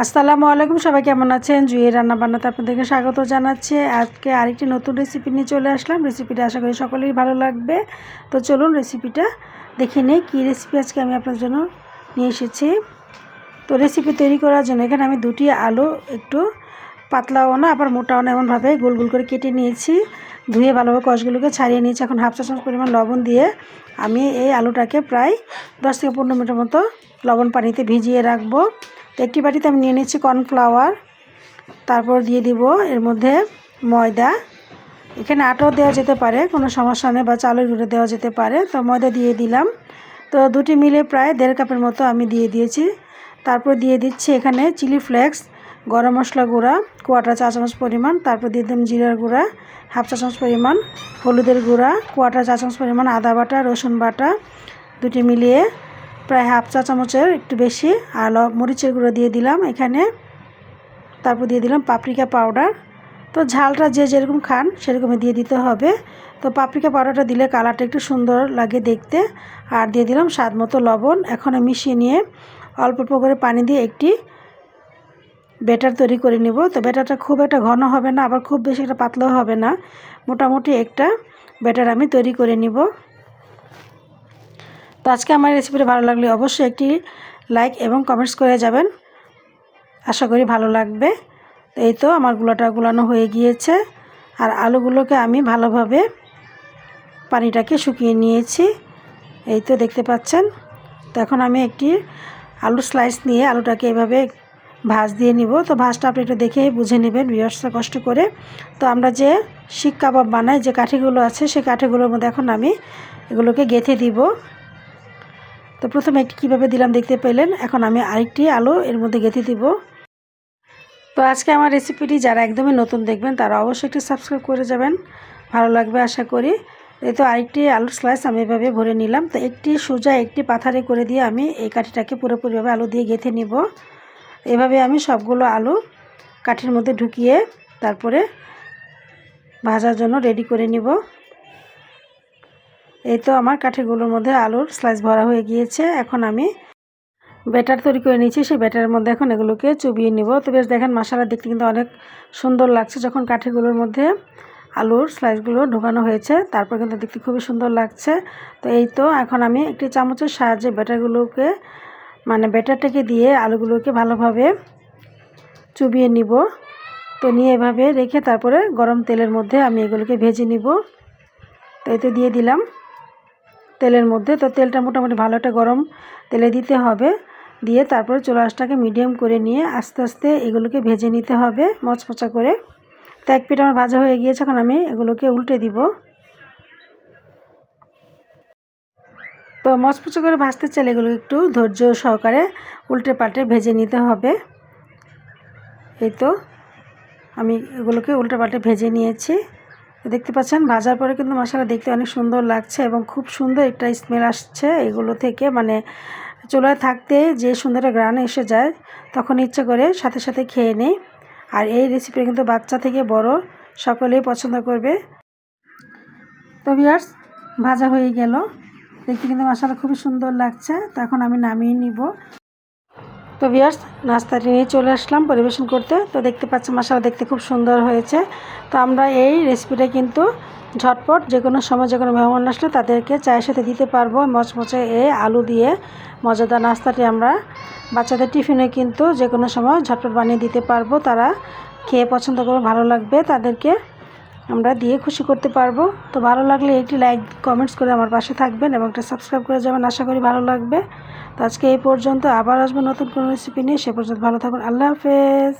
আসসালামু আলাইকুম, সবাই কেমন আছেন? জুয়ের রান্না বান্নাতে আপনাদেরকে স্বাগত জানাচ্ছি। আজকে আরেকটি নতুন রেসিপি নিয়ে চলে আসলাম। রেসিপিটা আশা করি সকলেই ভালো লাগবে। তো চলুন রেসিপিটা দেখে নেই কী রেসিপি আজকে আমি আপনার জন্য নিয়ে এসেছি। তো রেসিপি তৈরি করার জন্য এখানে আমি দুটি আলু, একটু পাতলাও না, আবার মোটাও না, এমনভাবে গোল গোল করে কেটে নিয়েছি। ধুয়ে ভালোভাবে কষগুলোকে ছাড়িয়ে নিয়েছি। এখন হাফ চা চামচ পরিমাণ লবণ দিয়ে আমি এই আলুটাকে প্রায় দশ থেকে পনেরো মিনিটের মতো লবণ পানিতে ভিজিয়ে রাখব। একটি বাটিতে আমি নিয়ে নিচ্ছি কর্নফ্লাওয়ার। তারপর দিয়ে দিব এর মধ্যে ময়দা। এখানে আটাও দেওয়া যেতে পারে, কোনো সমস্যা নেই, বা চালের গুঁড়ো দেওয়া যেতে পারে। তো ময়দা দিয়ে দিলাম। তো দুটি মিলে প্রায় দেড় কাপের মতো আমি দিয়ে দিয়েছি। তারপর দিয়ে দিচ্ছি এখানে চিলি ফ্লেক্স, গরম মশলা গুঁড়া কোয়াটা চা চামচ পরিমাণ, তারপর দিয়ে দিলাম জিরার গুঁড়া, হাফ চা চামচ পরিমাণ হলুদের গুঁড়া কোয়াটা চা চামচ পরিমাণ আদা বাটা, রসুন বাটা, দুটি মিলিয়ে প্রায় হাফ চা চামচের একটু বেশি, আর মরিচের গুঁড়ো দিয়ে দিলাম এখানে। তারপর দিয়ে দিলাম পাপরিকা পাউডার। তো ঝালটা যে যেরকম খান সেরকমই দিয়ে দিতে হবে। তো পাপরিকা পাউডারটা দিলে কালারটা একটু সুন্দর লাগে দেখতে। আর দিয়ে দিলাম স্বাদ মতো লবণ। এখন মিশিয়ে নিয়ে অল্প অল্প করে পানি দিয়ে একটি ব্যাটার তৈরি করে নেব। তো ব্যাটারটা খুব একটা ঘন হবে না, আবার খুব বেশি একটা পাতলাও হবে না। মোটামুটি একটা ব্যাটার আমি তৈরি করে নিব। তো আজকে আমার রেসিপিটা ভালো লাগলে অবশ্যই একটি লাইক এবং কমেন্টস করে যাবেন। আশা করি ভালো লাগবে। তো এই তো আমার গুলাটা গুলানো হয়ে গিয়েছে। আর আলুগুলোকে আমি ভালোভাবে পানিটাকে শুকিয়ে নিয়েছি। এই তো দেখতে পাচ্ছেন। তো এখন আমি একটি আলু স্লাইস নিয়ে আলুটাকে এভাবে ভাজ দিয়ে নিব। তো ভাজটা আপনি একটু দেখে বুঝে নেবেন বিয়ার্সটা কষ্ট করে। তো আমরা যে শিক কাবাব বানাই, যে কাঠিগুলো আছে, সেই কাঠিগুলোর মধ্যে এখন আমি এগুলোকে গেঁথে দিব। তো প্রথমে একটি কীভাবে দিলাম দেখতে পেলেন? এখন আমি আরেকটি আলু এর মধ্যে গেঁথে দিব। তো আজকে আমার রেসিপিটি যারা একদমই নতুন দেখবেন, তারা অবশ্যই একটু সাবস্ক্রাইব করে যাবেন। ভালো লাগবে আশা করি। এই তো আরেকটি আলুর স্লাইস আমি এভাবে ভরে নিলাম। তো একটি সোজা একটি পাথারে করে দিয়ে আমি এই কাঠিটাকে পুরোপুরিভাবে আলু দিয়ে গেঁথে নিব। এভাবে আমি সবগুলো আলু কাঠির মধ্যে ঢুকিয়ে তারপরে ভাজার জন্য রেডি করে নিব। এই তো আমার কাঠিগুলোর মধ্যে আলুর স্লাইস ভরা হয়ে গিয়েছে। এখন আমি ব্যাটার তৈরি করে নিয়েছি। সেই ব্যাটারের মধ্যে এখন এগুলোকে চুবিয়ে নিব। তো বেশ দেখেন মশালা দেখতে কিন্তু অনেক সুন্দর লাগছে যখন কাঠিগুলোর মধ্যে আলুর স্লাইসগুলো ঢোকানো হয়েছে। তারপর কিন্তু দেখতে খুবই সুন্দর লাগছে। তো এই তো এখন আমি একটি চামচের সাহায্যে ব্যাটারগুলোকে মানে ব্যাটারটাকে দিয়ে আলুগুলোকে ভালোভাবে চুবিয়ে নিব। তো নিয়ে এভাবে রেখে তারপরে গরম তেলের মধ্যে আমি এগুলোকে ভেজে নিব। তো এতে দিয়ে দিলাম। তেলের মধ্যে। তো তেলটা মোটামুটি ভালো একটা গরম তেলে দিতে হবে। দিয়ে তারপরে চুলাশটাকে মিডিয়াম করে নিয়ে আস্তে আস্তে এগুলোকে ভেজে নিতে হবে মচমচা করে। তো এক পিঠ আমার ভাজা হয়ে গিয়েছে, এখন আমি এগুলোকে উল্টে দিব। তো মচমচা করে ভাজতে চাইলে এগুলো একটু ধৈর্য সহকারে উল্টে পাল্টে ভেজে নিতে হবে। এই তো, আমি এগুলোকে উল্টে পাল্টে ভেজে নিয়েছি। দেখতে পাচ্ছেন ভাজার পরে কিন্তু মশলা দেখতে অনেক সুন্দর লাগছে এবং খুব সুন্দর একটা স্মেল আসছে এগুলো থেকে। মানে চুলায় থাকতে যে সুন্দর গ্রান এসে যায়, তখন ইচ্ছে করে সাথে সাথে খেয়ে নেই। আর এই রেসিপি কিন্তু বাচ্চা থেকে বড়, সকলেই পছন্দ করবে। তো বিয়ার্স ভাজা হয়ে গেল। দেখতে কিন্তু মশলা খুবই সুন্দর লাগছে। তখন আমি নামিয়ে নিব। তো বিয়ার্স নাস্তাটি নিয়ে চলে আসলাম পরিবেশন করতে। তো দেখতে পাচ্ছি মশলা দেখতে খুব সুন্দর হয়েছে। তো আমরা এই রেসিপিটা কিন্তু ঝটপট যে কোনো সময় যে কোনো মেহমান আসলে তাদেরকে চায়ের সাথে দিতে পারব। মচমচে এ আলু দিয়ে মজাদার নাস্তাটি আমরা বাচ্চাদের টিফিনে কিন্তু যে কোনো সময় ঝটপট বানিয়ে দিতে পারব। তারা খেয়ে পছন্দ করবে, ভালো লাগবে। তাদেরকে আমরা দিয়ে খুশি করতে পারব। তো ভালো লাগলে একটি লাইক কমেন্টস করে আমার পাশে থাকবেন এবং একটা সাবস্ক্রাইব করে যাবেন। আশা করি ভালো লাগবে। তো আজকে এই পর্যন্ত আবার আসব নতুন কোনো রেসিপি নিয়ে। সে পর্যন্ত ভালো থাকুন। আল্লাহ হাফেজ।